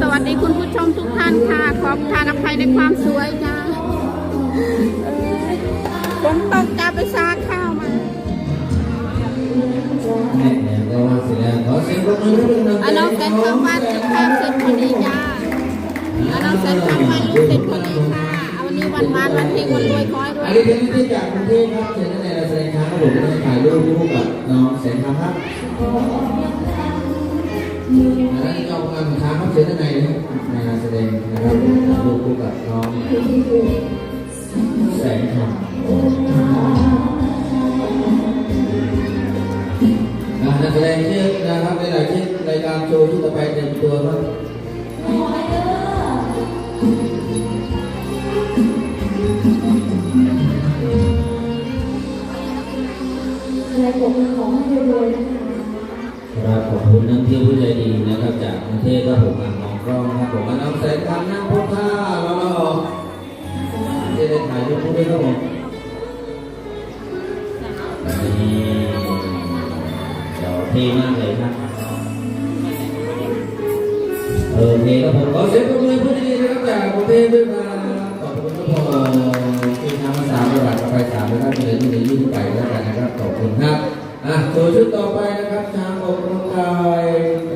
สวัสดีคุณผู้ชมทุกท่านค่ะ ขอบทานอภัยในความสวยจ้าเออฝนตกจ้าไปซาข้าวมาเนี่ยก็ว่าเสร็จแล้วขอเสียงปรบมือให้ด้วยนะอะน้องเสร็จข้าวบ้านเสร็จข้าวเสร็จพอดีจ้าอะน้องเสร็จข้าวบ้านลูกเสร็จพอดีค่ะอะวันนี้วันมาวันเพ็งวันรวยขอให้รวอันนี้เป็นที่จากกรุงเทพครับเชิญท่านในแสดงครับผมถ่ายรูปคู่กับน้องแสงคำครับ อันนั้นจองงานของช้างครับเชิญท่านในนะครับในงานแสดงนะครับถ่ายรูคู่กับน้องแสงคำนักแสดงชื่อนะครับในหลายชื่อรายการโชว์ชุดต่อไปเต็มตัวครับอะไรผมขอให้รวยๆนะ ครับขอบคุณนักเที่ยวผู้ใจดีนะครับ จากกรุงเทพครับผมอ่างน้องกล้องครับผมมาน้องแสงคำนั่งพบท่าแล้วก็จะได้ถ่ายรูปด้วยครับผมนี่เดี๋ยวเท่มากเลยครับโออเคครับผมขอเสียงปรบมือผู้ใจดีนะครับจากกรุงเทพด้วยครับขอบคุณทุกคนที่ทำภาษาประวับไปสามนะครับเหลือที่เหลือยี่สิบไปแล้วกันนะครับขอบคุณครับอะตัวชุดต่อไปนะครับช้างออกกำลัง กาย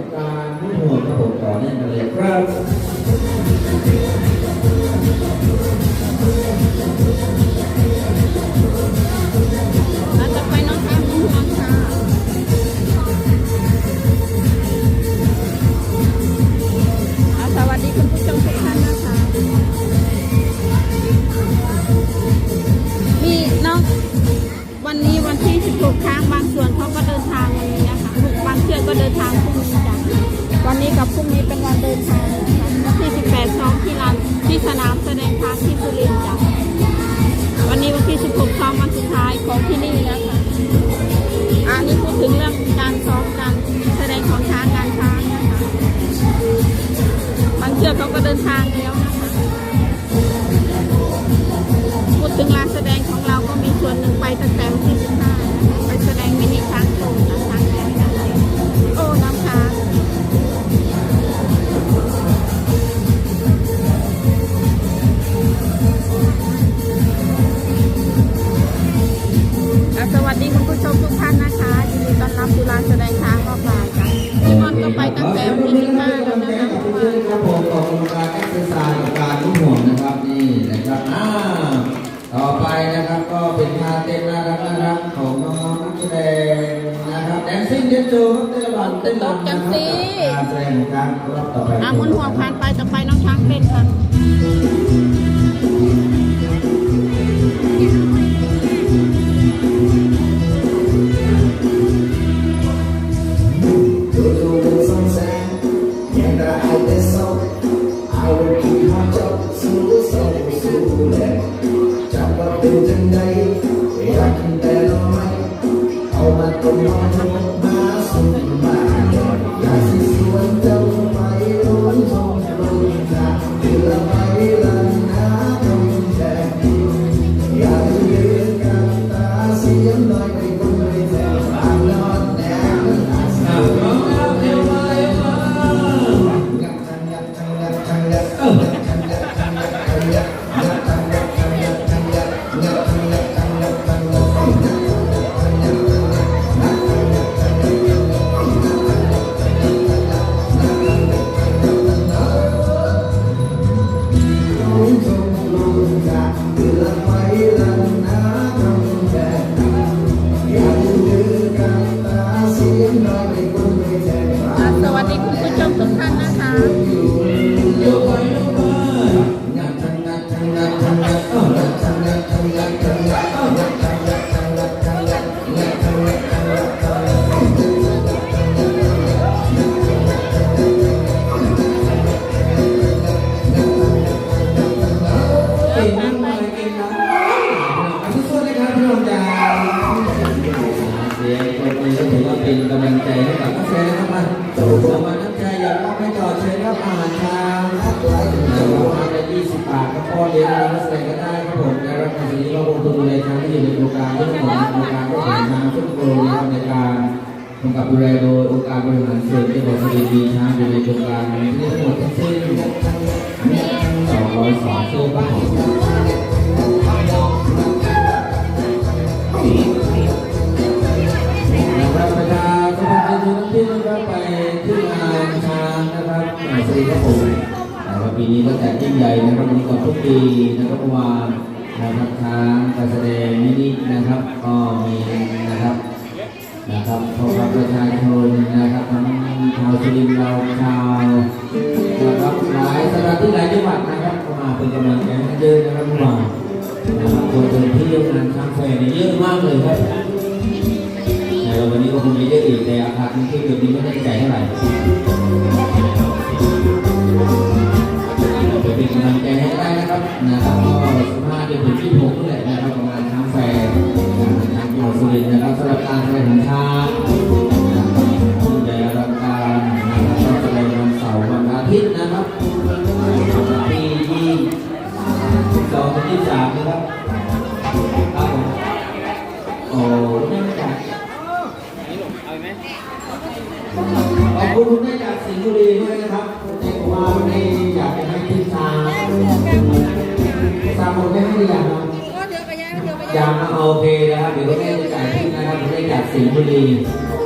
กการไม่ห่วงคระบผมต่อเนื่องกันเลยครับมีน้องวันนี้วันที่16ค่ะ พรุ่งนี้เป็นวันเดินทางนะคะวันที่ 18ซ้อมที่ลานที่สนามแสดงทางที่สุรินทร์จ้ะวันนี้วันที่ 16ซ้อมวันสุดท้ายของที่นี่นะคะอันนี้พูดถึงเรื่องการซ้อมการแสดงของช้างการช้างนะคะบางเชือกเขาก็เดินทางแล้วนะคะพูดถึงลานแสดงของเราก็มีส่วนหนึ่งไปตั้งแต่วันที่ 15 วัสดีคุณผู้ชมทุกท่านนะคะยินดีต้อนรับสู่ลานแสดงช้างรอบบ่ายค่ะพี่มอนก็ไปตั้งแต่วันที่15แล้วนะคะขอบคุณครับผมออกกำลังกายแอคเซอร์ไซส์กับการพุ่งหัวนะครับนี่นะครับอ่าต่อไปนะครับก็เป็นท่าเต้นน่ารักน่ารักของน้องๆนักแสดงนะครับแดนซิ่งเดนโจครับเต้นระหว่างเต้นรำนะครับการแสดงของการรอบต่อไปอะคุณหัวผ่านไปต่อไปน้องช้างเต้นค่ะ สียงปรบมือก็ถือว่าเป็นกำลังใจให้กับนักแสดงนะครับมาสู่สมัครน้ำใจอยากมอบให้ต่อเชิญครับอาหารชาครับหลายถึงจะว่าได้20บาทก็พอเลี้ยงนักแสดงก็ได้ครับผมนรับในส่วนนี้ก็คงต้องดูแลทางที่อยู่ในโครงการเรื่องของโครงการก็ถึงทางทุกโครงการในการกำกับดูแลโดยองค์การบริหารส่วนจังหวัดสุรินทร์มีช้างอยู่ในโครงการนี้ทั้งหมดทั้งสิ้น202โซ่บผมน ปีนี้ก็จัดยิ่งใหญ่นะครับมีก่อนทุกปีนะครับเมื่อวานนะครับช้างการแสดงมินินะครับก็มีนะครับนะครับพบกับประชาชนนะครับทั้งชาวสุรินทร์เราชาวนะครับหลายสถานที่หลายจังหวัดนะครับมาเป็นกำลังใจให้เยอะนะครับเมื่อวานนะครับคนเดินที่เยอะงานช้งแฟร์เนี่ยเยอะมากเลยครับในวันนี้ก็คงมีเยอะอีกแต่อาคารที่เกิดนี้ไม่ได้ใจเท่าไหร่ จนถึงที่หกนี่แหละนะครับประมาณช้างแฟร์ทางจังหวัดสุรินทร์นะครับสำหรับการแสดงของช้างใหญ่อลังการนะครับก็แสดงวันเสาร์วันอาทิตย์นะครับที่ยี่สองถึงยี่สามนะครับครับผมโอ้ไม่ไม่จ่ายขอบคุณคุณแม่จากสิงห์บุรีด้วยนะครับคุณแม่บอกว่าวันนี้อยากจะให้ทิศทางสามคนไม่ให้ รือยังครับยังนะโอเคนะครับเดี๋ยวคุณแม่จะจ่ายที่นะครับคุณแม่จากสิงห์บุรี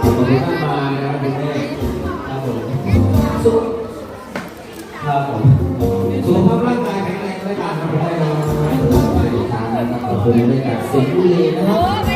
ขอบคุณมากมายนะครับคุณแม่ครับผมสุขครับผมสุขภาพร่างกายแข็งแรงด้วยกันครับคุณแม่นะครับขอบคุณคุณแม่จากสิงห์บุรีนะครับ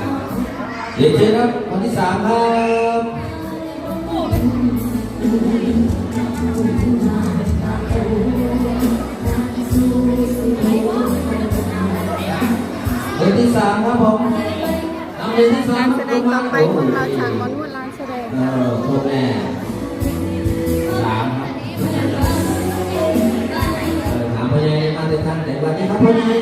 เดี๋ยวเชิญครับคนที่สามครับคนที่สามครับผมน้ำเดือนที่สาการรแสดงต่อไปของเราฉากหมอนวดร้านแสดงเออพ่อแม่สามครับเออถามพ่อใหญ่มาจากทางไหนวันนี้ครับพ่อใหญ่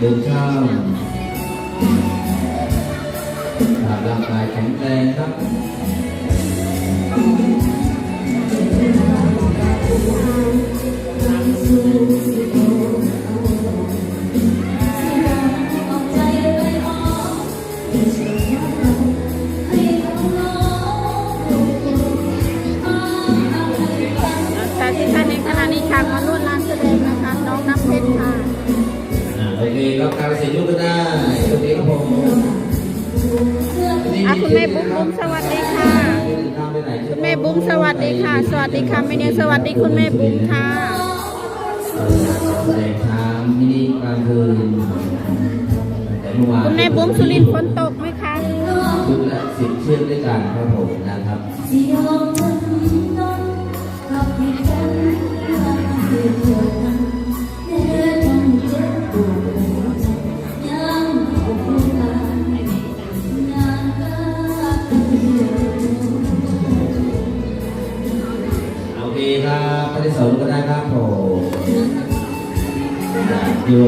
เดินข้ามร่างก อ่าโอเคครับการเสียยุก็ได้โอเคครับผมอะคุณแม่บุ้มบุ้มสวัสดีค่ะ คุณแม่บุ้มสวัสดีค่ะ สวัสดีค่ะแม่เนียงสวัสดีคุณแม่บุ้มค่ะแสดงทางมินิกลางคืนแต่เมื่อวานคุณแม่บุ้มสุรินทร์ฝนตกไหมคะชุดละสิบเชือกด้วยกันครับผมนะครับ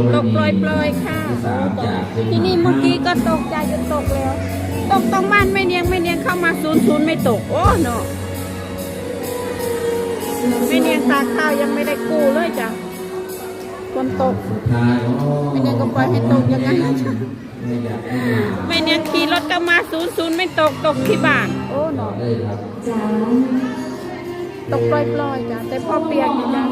จากเยอรมตกนีปล่อยๆค่ะที่สามจากเดมาร์ที่นี่เมื่อกี้ก็ตกใจจนตกแล้ว ตกตรงบ้านไม่เนียงไม่เนียงเข้ามาศูนย์ศูนย์ไม่ตก โอ้เนาะไม่เนียงตากข้าวยังไม่ได้กู้เลยจ้ะฝนตกสุดท้ายอ๋อไม่งั้นก็ปล่อยให้ตกอย่างนั้นไม่อยากให้มาไม่เนียงขี่รถก็มาศูนย์ศูนย์ไม่ตกตกที่บ้าน โอ้เนาะเลยครับตกปล่อยๆจ้ะแต่พอเปียกอยู่จ้ะ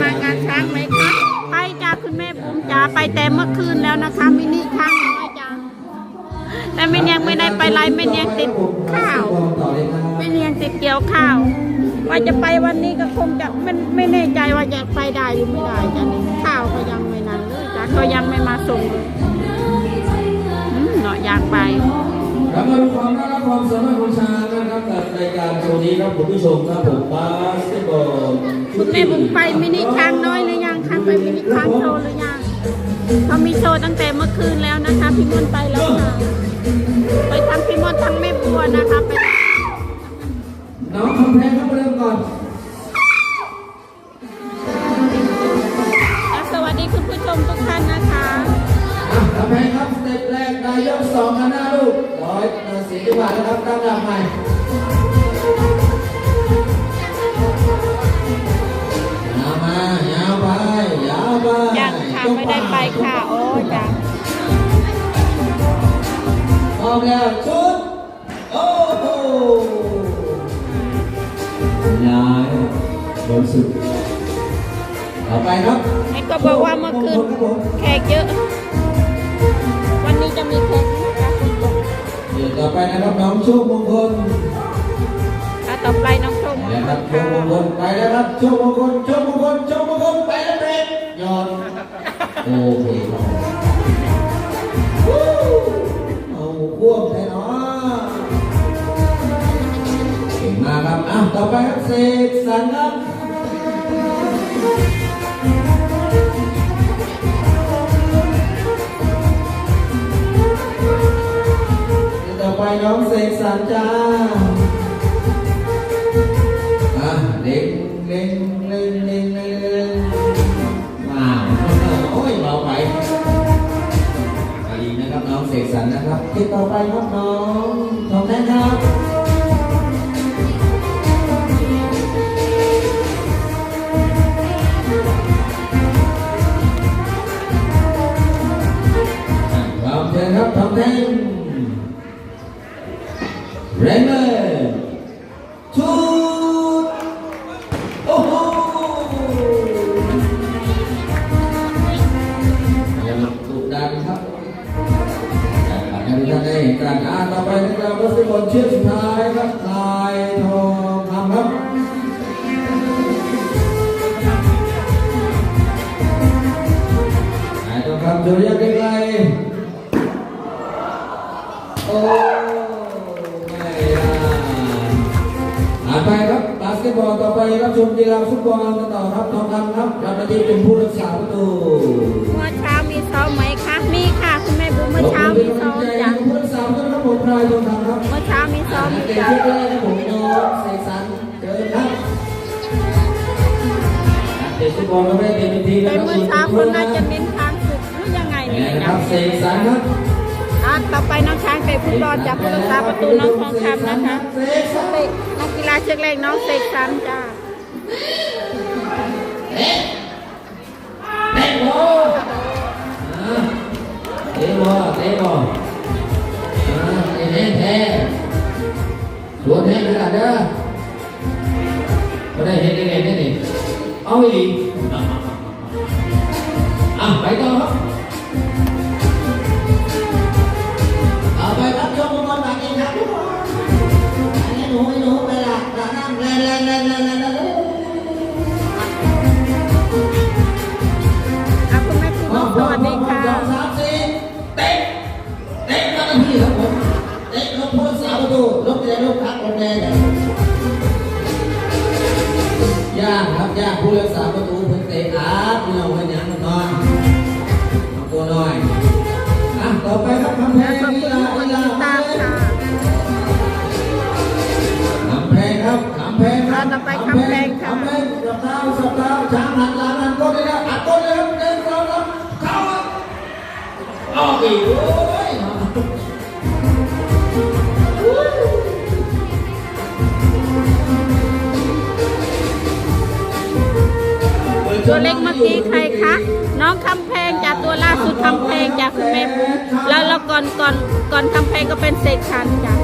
มางานช้างไหมคะไปจ้าคุณแม่บุ๋มจ้าไปแต่เมื่อคืนแล้วนะคะมินิช้างน้อยจ้าแต่ไม่เนียงไม่ได้ไปไลฟ์ไม่เนียงติดข้าวไม่เนียงติดเกี่ยวข้าว ว่าจะไปวันนี้ก็คงจะไม่ไม่แน่ใจว่าจะไปได้หรือไม่ได้จ้ะนี่ข้าวก็ยังไม่นั้นเลยจ้ะก็ยังไม่มาส่งเลยอืมเนาะอยากไป ครับมาดูความน่ารักความสามารถของช้างนะครับกับรายการโชว์นี้ครับคุณผู้ชมครับผมบาสเกตบอลคุณแม่บุ๋มไปมินิช้างน้อยหรือยังคะไปมินิช้างโชว์หรือยังเขามีโชว์ตั้งแต่เมื่อคืนแล้วนะคะพี่มนต์ไปแล้วค่ะไปทั้งพี่มดทั้งแม่บัวนะคะไปน้องคำแพงครับมาเริ่มก่อน นะครับตั้งหลักใหม่ยาวมายาวไปยาวไปยังค่ะไม่ได้ไปค่ะ โอ้จ้ะออกแล้วชุดโอ้โหย้ายบนสุดต่อไปครับไอ้ก็บอกว่าเมื่อคืนครับผมแขกเยอะ วันนี้จะมีแขก ต่อไปนะครับน้องโชคมงคลอะต่อไปน้องชมนะครับโชค่ะคมงคลไปแล้วครับโชคมงคลโชคมงคลโชคมงคลไปแล้วเบรกยอดโอเคครับวู้เอาพ่วงไปเนาะเก่งมากครับอะต่อไปครับเสกสรรครับ องเสกสรรจ้าอะเล็งเล็งเล็งเล็งเล็งเล็งว้าวโอ้ยเบาไปดีนะครับน้องเสกสรรนะครับที่ต่อไปครับน้องทองแท้ครับ บอลกันต่อครับทองคำครับรับหน้าที่เป็นผู้รักษาประตูเมื่อเช้ามีซ้อมไหมคะ มีค่ะคุณแม่บุ๊เมื่อเช้ามีซ้อมจ้ะผู้รักษาประตูครับผมพลายทองคำครับเมื่อเช้ามีซ้อมเก่งจ้ะชุดแรกครับผมน้องเสกสรรเจอครับเตะฟุตบอลก็ไม่ได้เตะเป็นทีมแต่นะครับเมื่อเช้าคนน่าจะเน้นทางสุดหรือยังไงนี่เนี่ยนะคจ้ะรับเสกสรรครับอะต่อไปน้องช้างเตะฟุตบอลจากผู้รักษาประตูน้องทองคำนะคะเสกสรรเตะนักกีฬาเชือกแรกน้องเสกสรรจ้า เตะบอลอ่าเตะบอลเตะบอลอ่าเตะแเตะมาทันทีครับผมเตะลงพ้นสามประตูลงไปในลูกพักคนแดงยางครับยางผู้รักษาประตูเพิ่งเตะอาบพี่น้องให้ยังมันนอนเอาตัวหน่อยอะต่อไปครับคำแพและงนี่ละนี่ละตามค่ะคำแพงครับคำแพงครับต่อไปคำแพงค่ะคำแพงสับเท้าสับเท้าช้างหันหลังหันก้นเลยนะอัดก้นเลยครับหนึ่งสองสามเข้าครับออกอีก ตัวเล็กเมื่อกี้ใครคะ น้องคำแพงจากตัวล่าสุดคำแพงจากคุณแม่บุ๊แล้วแล้วก่อนก่อนก่อนคำแพงก็เป็นเสกชันจ้ะ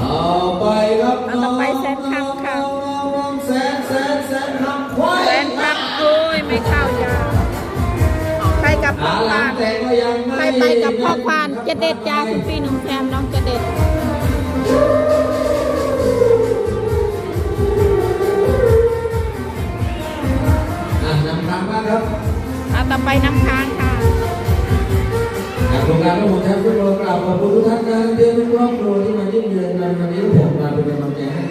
ต่อไปครับเอาต่อไปแสนคำค่ะน้องแสนแสนแสนคำควายแฟนคลับโอ้ยไม่เข้าจ้ะใครกับพ่อขาหคลัวางนแต่ก็ยังใครไม่ไปกับพ่อควานจะเด็ดจ้าคุณพี่หนุ่มแซมน้องจะเด็ด คำมาครับเอาต่อไปน้ำค้างค่ะจากโครงการระบบแทนฟุตบอลกราบขอบคุณทุกท่านนะเพื่อนทุกครอบครัวที่มาเยี่ยมเยือนกันวันนี้ผมมาเป็นกำลังใจให้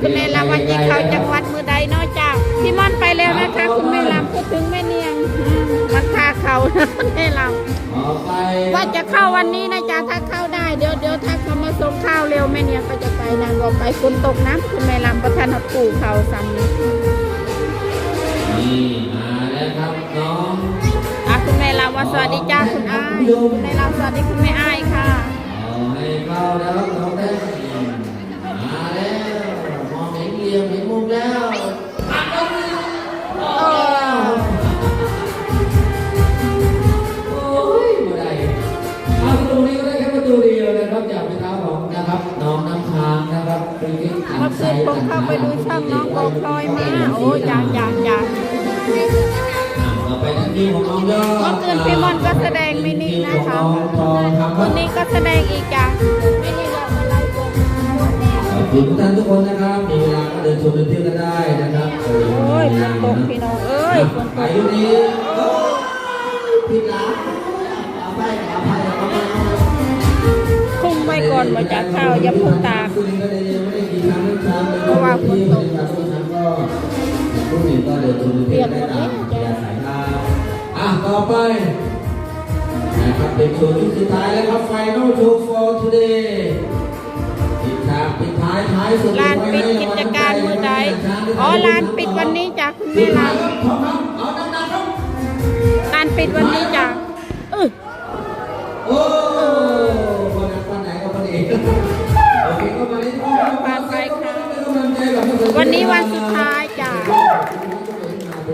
คุณแม่ลำวันที่เขาจังหวัดมือใดเนอกจากพี่ม่อนไปแล้วนะคะ คุณแม่ลำพูดถึงแม่เนียงอืมราคาเขานะคุณแม่ลต่อไปำว่าจะเข้าวันนี้นะจ๊ะถ้าเข้าได้เดี๋ยวเดี๋ยวถ้าเขามาส่งข้าวเร็วแม่เนียงก็จะไปนานบอกไปฝนตกน้ำคุณแม่ลำประทานหัดปู่เขาซ้ำนี้นี่มาแล้วครับน้องอะคุณแม่ลำว่าสวัสดีจ้าคุณอ้ายคุณแม่ลำสวัสดีคุณแม่อ้ายค่ะเอาให้เข้าแล้วครับน้องแด ลี่ยมเห็นมุมแล้วปัดก็มีเออโอ้ยบ่ได้เอาประตูนี้ก็ได้แค่ประตูเดียวนะครับจากเป็นเท้าของนะครับ น้องน้ำค้างนะครับเป็นกิ๊กอันเมื่อไซคืนผมเข้าไปดูช่องน้องโบพลอยมา โอ้ยยังยังยังอ่าต่อไปหน้าที่ของน้องยอดเมื่อคืนพี่มอนก็แสดงมินินะคะของน้องทองคำควัรับนนี้ก็แสดงอีกจ้ะไม่ได้บอกอะไรเลยขอบคุณทุกท่านทุกคนนะครับมีเวลาก็เดิน ชมเดินเที่ยวกันได้นะครับโอ้ยฝนตกพี่น้องเอ้ยฝนตอายุนี้โอ้ยผิดหลังเอาไปเอาไปเอาไปเอาไปคุ้มไว้ก่อนมาจากข้าวอย่าพูตากเพราะว่าฝนตกที่บริษัทน้ำก็พรุ่งนี้ก็เดินชมเนี่ยวได้ตามยาสายตาอะต่อไปนะครับเป็นโชว์ที่สุดท้ายแล้วครับ Final Show for today ลานปิดกิจการมือใดอ๋อลานปิดวันนี้จ้ะคุณปิแม่ดลาท้ายครับทองคำเอาดังๆครับลานปิดวันนี้จ้ะเออโอ้วันนั้นวันไหนก็วันนี้โอเคก็มาเล่นก็มาปาไปค่ะกำลังใจกับทุกควันนี้วันสุดท้ายจ้ะ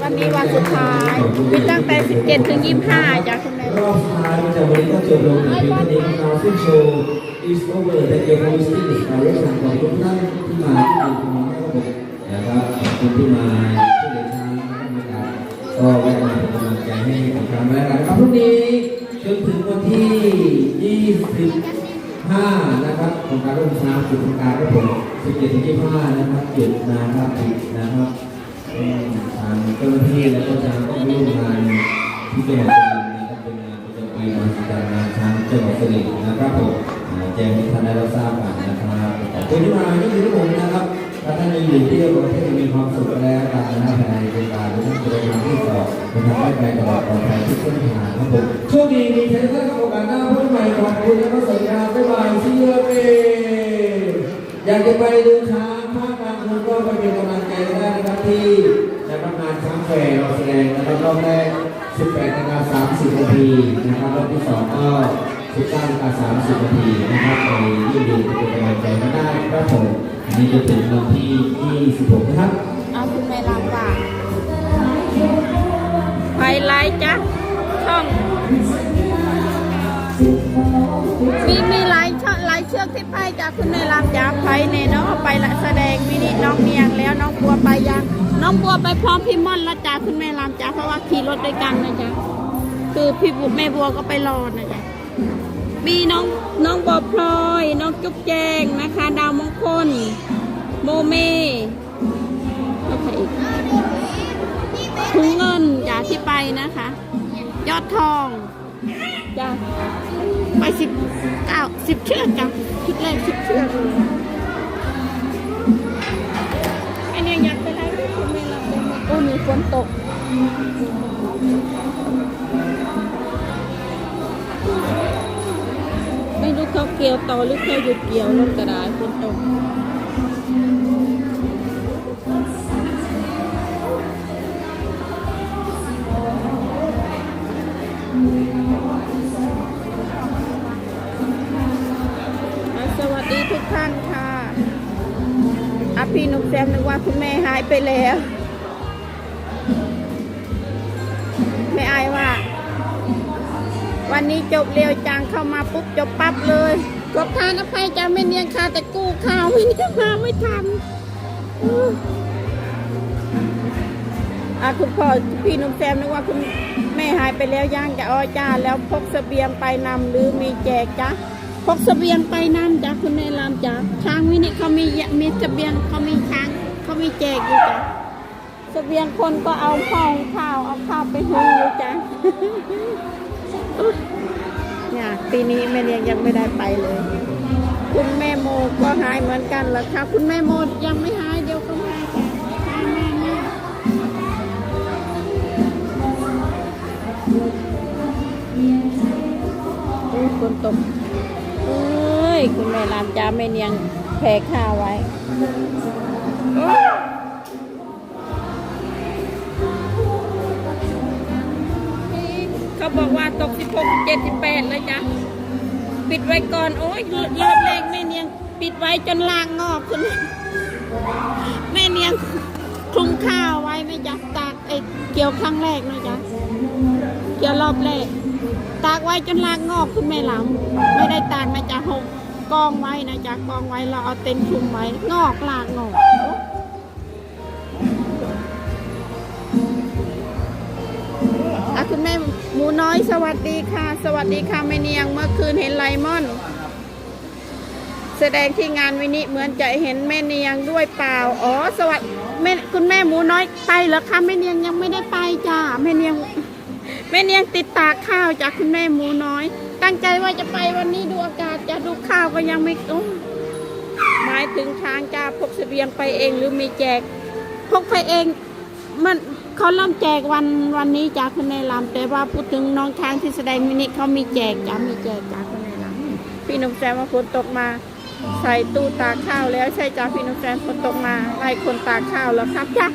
วันนี้วันสุดท้ายมีตั้งแต่ 17 ถึง 25จ้ะคุณแม่ รอบสุดท้ายจากวันนี้ก็จบลงในเพียงเท่านี้นะครับซึ่งโชว์ is over แต่เกี่ยวกับ music inspiration ของทุกท่านที่มาที่ดูตรงนี้นะครับผมนะครับขอบคุณที่มาช่วยเหลือทางนะครับก็แวะมาเป็นกำลังใจให้อีกครั้งแล้วกันนะครับพรุ่งนี้จนถึงวันที่ 25 นะครับของการร่วมช้างจุดทำการรับผม17ถึง25 นะครับจุดนะครับปิดนะครับทางเจ้าหน้าที่และก็ทางต้องร่วมงานที่จังหวัด งานประจำปีการงานช้างจังหวัดสุรินทร์นะครับผมแจ้งให้ท่านได้รับทราบกันนะครับขอบคุณที่มาที่อยู่ที่ผมนะครับถ้าท่านยังอยู่ที่ประเทศมีความสุขแล้วกันนะครับภายในโครงการที่ท่านจะได้ทำที่ต่อเป็นทางไปตลอดปลอดภัยทุกเส้นทางครับผมโชคดีมีเทนเซอร์กับโอกาสหน้าพบกันใหม่ขอบคุณและก็สวัสดีครับบ๊ายบายซีเอเออยากจะไปดูช้างภาคกลางคืนก็ไปเป็นกำลังใจได้นะครับที่สำนักงานช้างแฟร์เราแสดงนะครับรอบแรก 18นาฬิกา30นาทีนะครับรอบที่สองก็19นาฬิกา30นาทีนะครับไปยื่นดูเป็นกำลังใจกันได้ครับผมอันนี้จะถึงวันที่26นะครับเอาคุณแม่ลำว่าไฮไลท์จ้ะช่องมีมีหลายช่องหลายเชือกที่ไปจากคุณแม่ลำจ้ะไปเนเนาะไปละแสดงมินิน้องเนียงแล้วน้องบัวไปยัง น้องบัวไปพร้อมพี่ม่อนแล้วจ้ะคุณแม่ลำจ้ะเพราะว่าขี่รถด้วยกันนะจ๊ะคือพี่บุแม่บัวก็ไปรอนะจ๊ะมีน้องน้องบัวพลอย น้องจุ๊บแจงนะคะ ดาวมงคล โมเมแล้วใครอีกถุงเงินจ้ะที่ไปนะคะ ยอดทองจ้ะไปสิบเก้าสิบเชือกจ้ะชุดแรกสิบเชือก ฝนตกไม่รู้เขาเกี่ยวต่อหรือเขาหยุดเกี่ยวรถกระดาษฝนตกสวัสดีทุกท่านค่ะอาพี่นุกแซมนึกว่าคุณแม่หายไปแล้ว ไม่อายว่า วันนี้จบเร็วจังเข้ามาปุ๊บจบปั๊บเลยกบทานอภัยจะไม่เนียงคาแต่กู้ข้าวไม่เนียงมาไม่ทันอื้ออะคุณพ่อพี่หนุ่มแซมนึกว่าคุณแม่หายไปแล้วย่างจะอ้อจ้า แล้วพกเสบียงไปนำหรือมีแจกจ้ะพกเสบียงไปนำจ้ะคุณแม่ลามจ้ะช้างวินี่เขามีมีเสบียงเขามีช้างเขามีแจกอยู่จ้ะ เสบียงคนก็เอาข้าวข้าวเอาข้าวไปหุงอยู่จ้ะเนี่ยปีนี้แม่เลี้ยงยังไม่ได้ไปเลย คุณแม่โมก็หายเหมือนกันเหรอคะคุณแม่โมดยังไม่หายเดี๋ยวก็มาจ้ะมามามาโอ้ยฝนตกเอ้ย คุณแม่ลามจ้าแม่เนียงแผ่ข้าวไว้ เขาบอกว่าตก16 78เลยจ้ะ ปิดไว้ก่อน โอ้ยรอบแรกแม่เนียง ปิดไว้จนลางงอกคุณแม่เนียงคลุมข้าวไว้นะจ๊ะตากไอ้เกี่ยวครั้งแรกนะจ๊ะเกี่ยวรอบแรก ตากไว้จนลางงอกคุณแม่หลำไม่ได้ตากนะจ๊ะหกกองไว้นะจ๊ะกองไว้เราเอาเต็นท์คลุมไว้งอกลางงอกอะคุณแม่ หมูน้อยสวัสดีค่ะ สวัสดีค่ะแม่เนียงเมื่อคืนเห็นไลมอน แสดงที่งานวินิเหมือนจะเห็นแม่เนียงด้วยเปล่าอ๋อ สวัสดีแม่คุณแม่หมูน้อยไปเหรอคะแม่เนียงยังไม่ได้ไปจ้าแม่เนียงแม่เนียงติดตากข้าวจากคุณแม่หมูน้อย ตั้งใจว่าจะไปวันนี้ดูอากาศจะดูข้าวก็ยังไม่โอ้หมายถึงช้างจ้าพกเสบียงไปเองหรือมีแจกพกไปเองมัน เขาเริ่มแจกวันวันนี้จากคุณนายลำแต่ว่าพูดถึงน้องช้างที่แสดงมินิเขามีแจกจ้ามีแจกจากคุณนายลำพี่นุ่มแซมว่าฝนตกมา ใส่ตู้ตาข้าวแล้วใช่จ้าพี่นุ่มแซมฝนตกมาไล่คนตาข้าวแล้วครับจ้า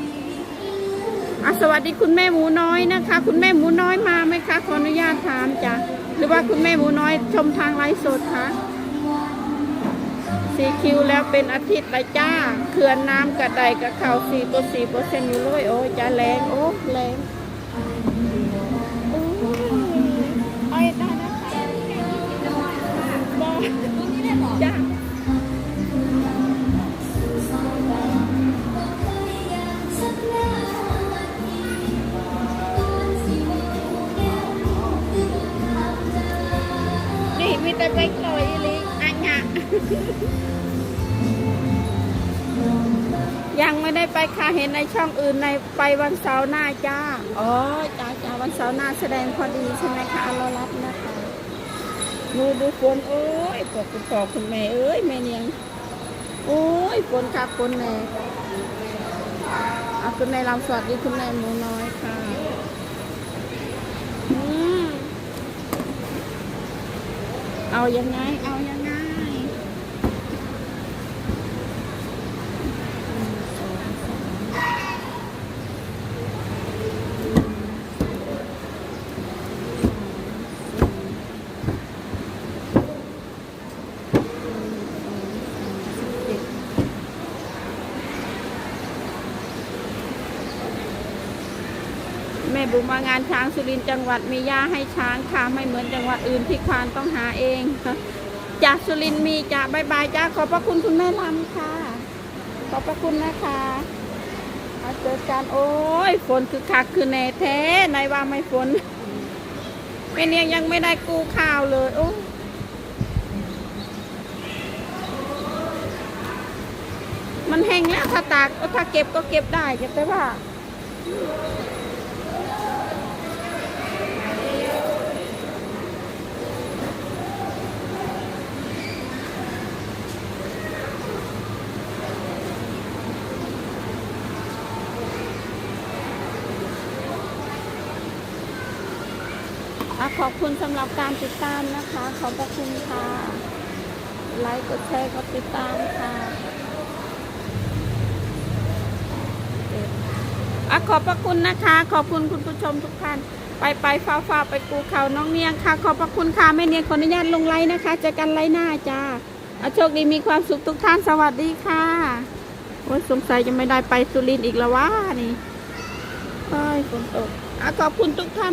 อะสวัสดีคุณแม่หมูน้อยนะคะ คุณแม่หมูน้อยมาไหมคะขออนุญาตถามจ้ะหรือว่าคุณแม่หมูน้อยชมทางไลฟ์สดคะ สีคิวแล้วเป็นอาทิตย์เลยจ้าเขื่อนน้ำกระไดกระเข่าสี่ตัวสี่เปอร์เซ็นต์อยู่เลยโอ้ยจ้าแรงโอ้แรงโอ้ยไอ้ได้นะคะบอกจ้านี่มีแต่ไป ยะยังไม่ได้ไปค่ะเห็นในช่องอื่นในไปวันเสาร์หน้าจ้า อ๋อจ้าจ้าวันเสาร์หน้าแสดงพอดีใช่ไหมคะเรารับนะคะดูดูฝนโอ้ยปกคุณพ่อคุณแม่เอ้ยแม่เนียงโอ้ยฝนครับฝนแม่เอาคุณแม่ลำสวัสดีคุณแม่หมูน้อยค่ะอืมเอายังไงเอายังไงางานช้างสุรินทร์จังหวัดมีหญ้าให้ช้างค่ะไม่เหมือนจังหวัดอื่นที่ควานต้องหาเองค่ะจากสุรินทร์มีจ้าบายบายจ้าขอบพระคุณคุณแม่ลำค่ะ ขอบพระคุณนะคะมาเจอกันโอ้ยฝนคือคักคือแน่แท้ในว่าไม่ฝนแม่เนียงยังไม่ได้กู้ข้าวเลยโอ้มันแห้งแล้วถ้าตากถ้าเก็บก็เก็บได้แต่ว่า อะขอบคุณ สำหรับการติดตามนะคะ ขอบพระคุณค่ะ ไลค์กดแชร์กดติดตามค่ะอะขอบพระคุณนะคะ ขอบคุณคุณผู้ชมทุกท่านไปไปฟ้าฟ้าไปกูเขาน้องเนียงค่ะ ขอบพระคุณค่ะแม่เนียงขออนุญาตลงไลน์นะคะเจอกันไลน์หน้าจ้าอะโชคดีมีความสุขทุกท่านสวัสดีค่ะโอ้ยสงสัยจะไม่ได้ไปสุรินทร์อีกแล้ววะนี่เอ้ยฝนตกอะขอบคุณทุกท่าน